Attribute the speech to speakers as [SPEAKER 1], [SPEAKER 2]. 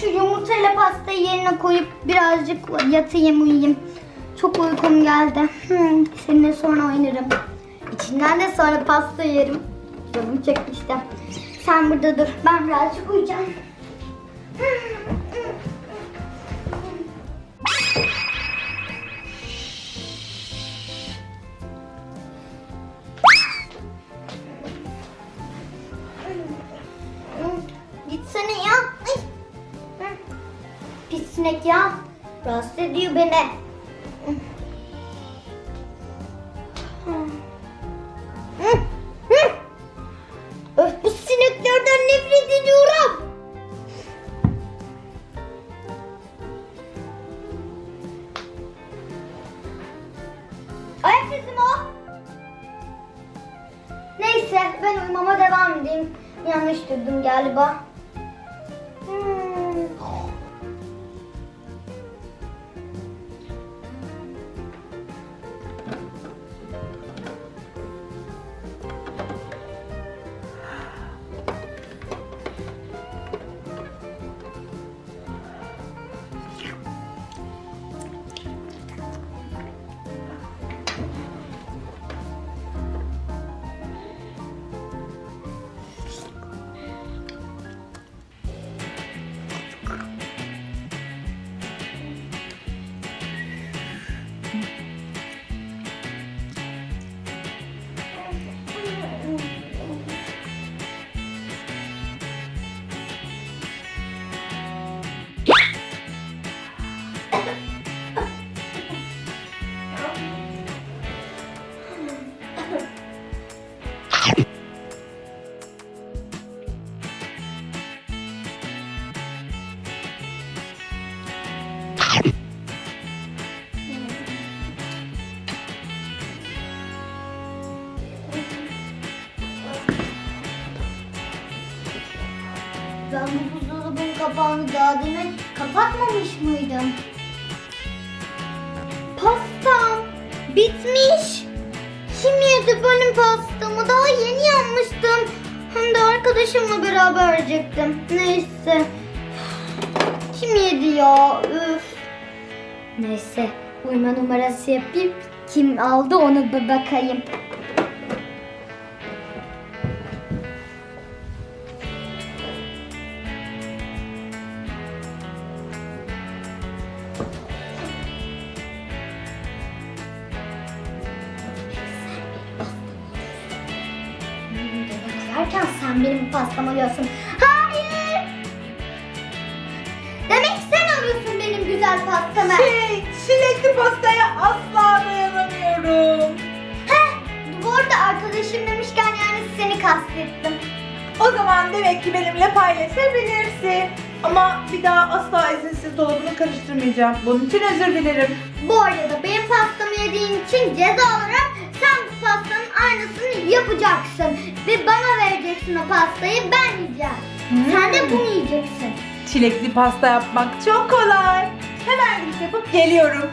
[SPEAKER 1] şu yumurtayla pastayı yerine koyup birazcık yatayım uyuyayım. Çok uykum geldi. Hmm, seninle sonra oynarım. İçinden de sonra pasta yerim. Canım çekmişti. Sen burada dur. Ben birazcık uyuyacağım. Gitsene ya. Ay. Sinek ya. Rahatsız ediyor beni. Öf bu sineklerden nefret ediyorum. Ayak mi o? Neyse ben uyumama devam edeyim. Yanlış duydum galiba. Ben bu buzdolabının kapağını daha demin kapatmamış mıydım? Pastam bitmiş. Yedi benim pastamı? Daha yeni yapmıştım. Hem de arkadaşımla beraber yiyecektim. Neyse. Kim yedi ya? Üf. Neyse. Uyuma numarası yapayım. Kim aldı onu bir bakayım. Yerken sen benim pastamı alıyorsun. Hayır! Demek sen alıyorsun benim güzel pastamı.
[SPEAKER 2] Şey, çilekli pastaya asla dayanamıyorum.
[SPEAKER 1] Heh, bu arada arkadaşım demişken yani seni kastettim.
[SPEAKER 2] O zaman demek ki benimle paylaşabilirsin. Ama bir daha asla izinsiz dolabını karıştırmayacağım. Bunun için özür dilerim.
[SPEAKER 1] Bu arada benim pastamı yediğin için ceza olarak yapacaksın. Ve bana vereceksin o pastayı ben yiyeceğim.
[SPEAKER 2] Hmm.
[SPEAKER 1] Sen de bunu yiyeceksin.
[SPEAKER 2] Çilekli pasta yapmak çok kolay. Hemen gidip yapıp geliyorum.